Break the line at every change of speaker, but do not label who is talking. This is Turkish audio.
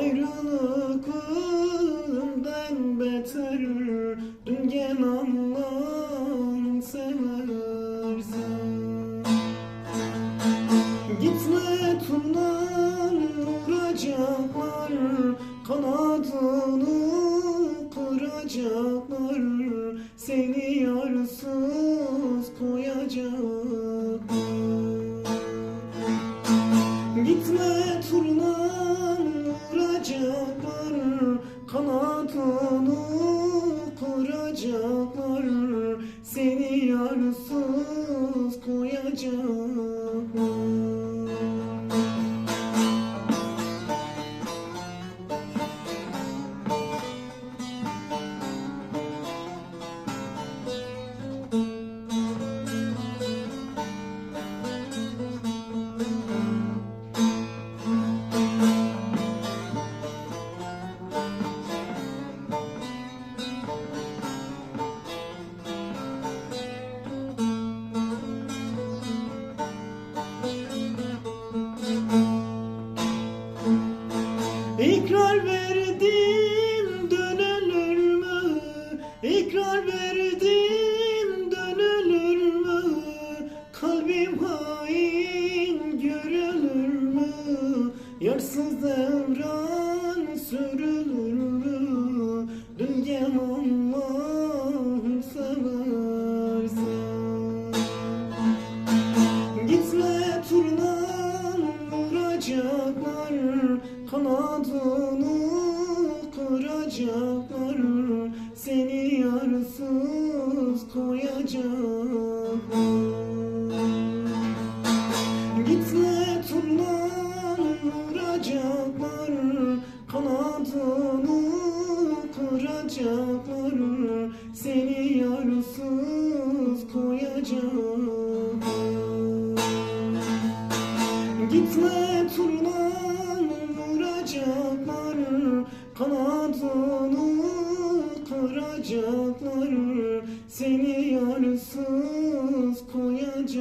Ayrılık ölümden beter. Dün gel Allah'ın seversen. Gitme turnan vuracaklar Kanadını kıracaklar. Seni yarsız Kanadını kıracaklar Seni yarsız koyacaklar verdim dönülür mü? İkrar verdim dönülür mü? Kalbim hain görülür mü? Yarsız devran Kanadını kıracaklar. Seni yarsız koyacaklar. Gitme turnan vuracaklar. Kanadını kıracaklar. Seni yarsız koyacaklar. Gitme turnan Kanadını kıracaklar Seni yarısız koyacaklar.